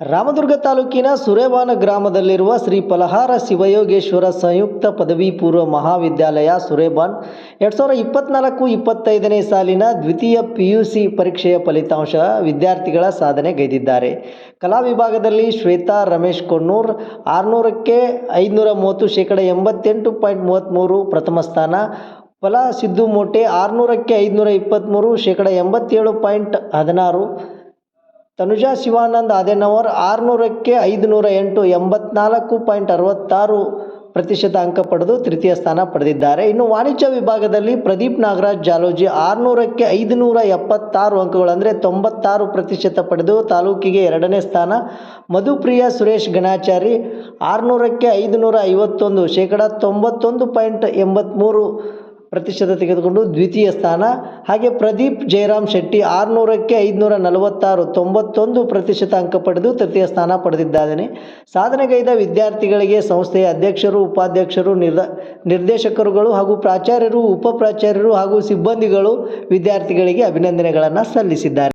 ರಾಮದುರ್ಗ ತಾಲೂಕಿನ ಸುರೇವಾನ ಗ್ರಾಮದಲ್ಲಿರುವ ಶ್ರೀ ಫಲಹಾರ ಶಿವಯೋಗೇಶ್ವರ ಸಂಯುಕ್ತ ಪದವಿ ಪೂರ್ವ ಮಹಾವಿದ್ಯಾಲಯ ಸುರೇಬಾನ್ ಎರಡು ಸಾವಿರದ ಇಪ್ಪತ್ನಾಲ್ಕು ಇಪ್ಪತ್ತೈದನೇ ಸಾಲಿನ ದ್ವಿತೀಯ ಪಿ ಯು ಸಿ ಪರೀಕ್ಷೆಯ ಫಲಿತಾಂಶ ವಿದ್ಯಾರ್ಥಿಗಳ ಸಾಧನೆಗೈದಿದ್ದಾರೆ ಕಲಾ ವಿಭಾಗದಲ್ಲಿ ಶ್ವೇತಾ ರಮೇಶ್ ಕೊಣ್ಣೂರ್ ಆರುನೂರಕ್ಕೆ ಐದುನೂರ ಮೂವತ್ತು ಶೇಕಡ ಎಂಬತ್ತೆಂಟು ಪಾಯಿಂಟ್ ಮೂವತ್ತ್ಮೂರು ಪ್ರಥಮ ಸ್ಥಾನ, ಫಲ ಸಿದ್ದು ಮೋಟೆ ಆರುನೂರಕ್ಕೆ ಐದುನೂರ ಇಪ್ಪತ್ತ್ಮೂರು ಶೇಕಡ ಎಂಬತ್ತೇಳು ಪಾಯಿಂಟ್ ಹದಿನಾರು ತನುಜಾ ಶಿವಾನಂದ್ ಆದೇನವರ್ ಆರುನೂರಕ್ಕೆ ಐದುನೂರ ಎಂಟು ಎಂಬತ್ನಾಲ್ಕು ಪಾಯಿಂಟ್ ಅರವತ್ತಾರು ಪ್ರತಿಶತ ಅಂಕ ಪಡೆದು ತೃತೀಯ ಸ್ಥಾನ ಪಡೆದಿದ್ದಾರೆ. ಇನ್ನು ವಾಣಿಜ್ಯ ವಿಭಾಗದಲ್ಲಿ ಪ್ರದೀಪ್ ನಾಗರಾಜ್ ಜಾಲೋಜಿ ಆರುನೂರಕ್ಕೆ ಐದುನೂರ ಎಪ್ಪತ್ತಾರು ಅಂಕಗಳು ಅಂದರೆ ತೊಂಬತ್ತಾರು ಪ್ರತಿಶತ ಪಡೆದು ತಾಲೂಕಿಗೆ ಎರಡನೇ ಸ್ಥಾನ. ಮಧುಪ್ರಿಯ ಸುರೇಶ್ ಗಣಾಚಾರಿ ಆರುನೂರಕ್ಕೆ ಐದುನೂರ ಐವತ್ತೊಂದು ಶೇಕಡ ತೊಂಬತ್ತೊಂದು ಪಾಯಿಂಟ್ ಎಂಬತ್ತ್ಮೂರು ಪ್ರತಿಶತ ತೆಗೆದುಕೊಂಡು ದ್ವಿತೀಯ ಸ್ಥಾನ. ಹಾಗೆ ಪ್ರದೀಪ್ ಜಯರಾಮ್ ಶೆಟ್ಟಿ ಆರುನೂರಕ್ಕೆ ಐದುನೂರ ನಲವತ್ತಾರು, ತೊಂಬತ್ತೊಂದು ಪ್ರತಿಶತ ಅಂಕ ಪಡೆದು ತೃತೀಯ ಸ್ಥಾನ ಪಡೆದಿದ್ದಾನೆ. ಸಾಧನೆಗೈದ ವಿದ್ಯಾರ್ಥಿಗಳಿಗೆ ಸಂಸ್ಥೆಯ ಅಧ್ಯಕ್ಷರು, ಉಪಾಧ್ಯಕ್ಷರು, ನಿರ್ದ, ನಿರ್ದೇಶಕರುಗಳು ಹಾಗೂ ಪ್ರಾಚಾರ್ಯರು ಉಪ ಪ್ರಾಚಾರ್ಯರು ಹಾಗೂ ಸಿಬ್ಬಂದಿಗಳು ವಿದ್ಯಾರ್ಥಿಗಳಿಗೆ ಅಭಿನಂದನೆಗಳನ್ನು ಸಲ್ಲಿಸಿದ್ದಾರೆ.